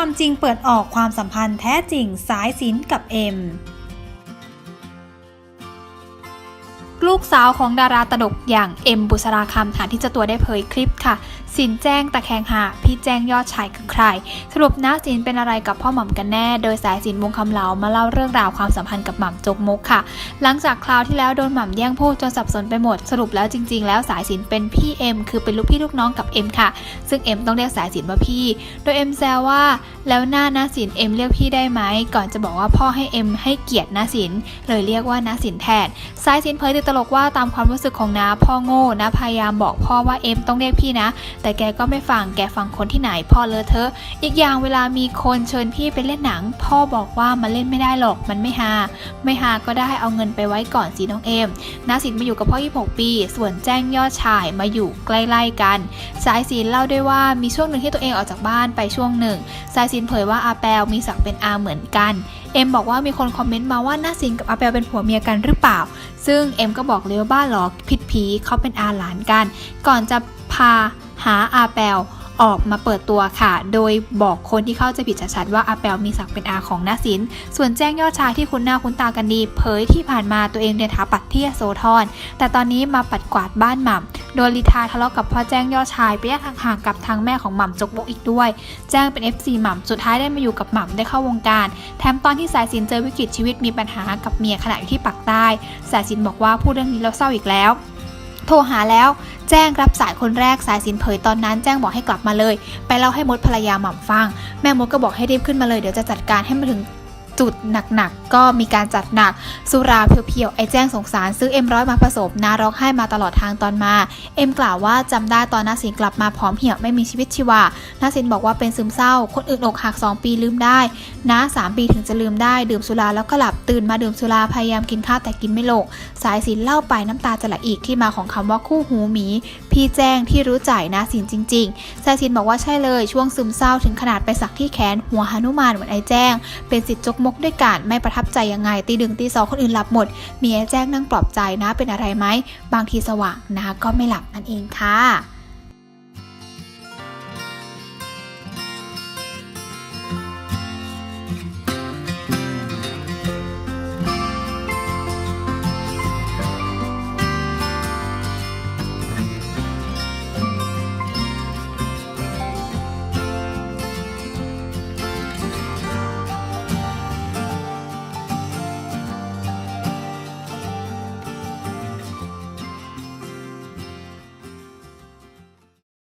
ความจริงเปิดออกความสัมพันธ์แท้จริงสายสินกับเอ็ม ลูกสาวของดาราตลกอย่างเอ็มบุษราคำฐานที่จ้าตัวได้เผยคลิปค่ะ สินแจ้งตะแคงหาพี่แจ้งยอดชายคือใคร สรุปนะสินเป็นอะไรกับพ่อหม่ำกันแน่ โดยสายสินวงคำเหลามาเล่าเรื่องราวความสัมพันธ์กับหม่ำจกมกค่ะ หลังจากคราวที่แล้วโดนหม่ำแย่งพูดจนสับสนไปหมด สรุปแล้วจริง ๆ แล้วสายสินเป็นพี่เอ็มคือเป็นลูกพี่ลูกน้องกับเอ็มค่ะ ซึ่งเอ็มต้องเรียกสายสินว่าพี่ โดยเอ็มแซวว่า แล้วหน้านาสินเอ็มเรียกพี่ได้ไหมก่อนจะบอกว่าพ่อให้เอ็มให้เกียรตินาสินเลยเรียกว่านาสินแทนสายสินเผยติดตลกว่าตามความรู้สึกของน้าพ่อโง่นะพยายามบอกพ่อว่าเอ็มต้องเรียกพี่นะ แต่แกก็ไม่ฟังแกฟังคนที่ไหนพ่อเลอะเทอะอีกอย่างเวลามีคนเชิญพี่ไปเล่นหนัง พ่อบอกว่ามันเล่นไม่ได้หรอกมันไม่ฮาไม่ฮาก็ได้เอาเงินไปไว้ก่อนสิน้องเอ็มนาสินมาอยู่กับพ่อ 26 ปี ส่วนแจ้งยอดชายมาอยู่ใกล้ๆกัน สายสินเล่าด้วยว่ามีช่วงหนึ่งที่ตัวเองออกจากบ้านไปช่วงหนึ่ง สายสินเผยว่าอาแปลมีศักดิ์เป็นอาเหมือนกัน เอ็มบอกว่ามีคนคอมเมนต์มาว่านาสินกับอาแปลเป็นผัวเมียกันหรือเปล่า ซึ่งเอ็มก็บอกเลยว่าบ้านหรอผิดผีเขาเป็นอาหลานกัน ก่อนจะพาหาอาแปลออกมาเปิดตัวค่ะ โดยบอกคนที่เข้าใจผิดชัดๆว่าอาแปลมีศักดิ์เป็นอาของนาสิน ส่วนแจ้งยอดชายที่คุณหน้าคุณตากันดี เผยที่ผ่านมาตัวเองเรียนถาปัดที่ยโสธรแต่ตอนนี้มาปัดกวาดบ้านหม่ำ โดยลิทาทะเลาะกับพ่อแจ้งยอดชายไปแยกห่างๆกับทางแม่ของหม่ำจกบกอีกด้วย แจ้งเป็น FC หม่ำสุดท้ายได้มาอยู่กับหม่ำได้เข้าวงการ แถมตอนที่สายสินเจอวิกฤตชีวิตมีปัญหากับเมียขณะอยู่ที่ปักใต้ สายสินบอกว่าพูดเรื่องนี้แล้วเศร้าอีกแล้วโทรหาแล้วแจ้งรับสายคนแรกสายสินเผยตอนนั้นแจ้งบอกให้กลับมาเลย ไปเล่าให้มดภรรยาหม่ำฟัง แม่มดก็บอกให้รีบขึ้นมาเลยเดี๋ยวจะจัดการให้มาถึง จุดหนักๆ ก็มีการจัดหนัก สุราเพียวๆ ไอ้แจ้งสงสารซื้อเอ็มร้อยมาผสมนาร้องไห้มาตลอดทางตอนมา เอ็มกล่าวว่าจำได้ตอนนาสินกลับมาพร้อมเหี่ยวไม่มีชีวิตชีวานาสินบอกว่าเป็นซึมเศร้า คนอื่นอกหัก 2 ปีลืมได้ นะ3ปีถึงจะลืมได้ ดื่มสุราแล้วก็หลับตื่นมาดื่มสุราพยายามกินข้าวแต่กินไม่ลง สายสินเล่าไปน้ำตาจะไหลอีกที่มาของคำว่าคู่หูหมี พี่แจ้งที่รู้ใจนะสินจริงๆสายสินบอกว่าใช่เลยช่วงซึมเศร้าถึงขนาดไปสักที่แขนหัวหนุมานเหมือนไอ้แจ้ง เป็นสิทธิ์จกมกด้วยกันไม่ประทับใจยังไง ตีดึงตีสองคนอื่นหลับหมดมีไอ้แจ้งนั่งปลอบใจนะเป็นอะไรไหมบางทีสว่างนะก็ไม่หลับนั่นเองค่ะ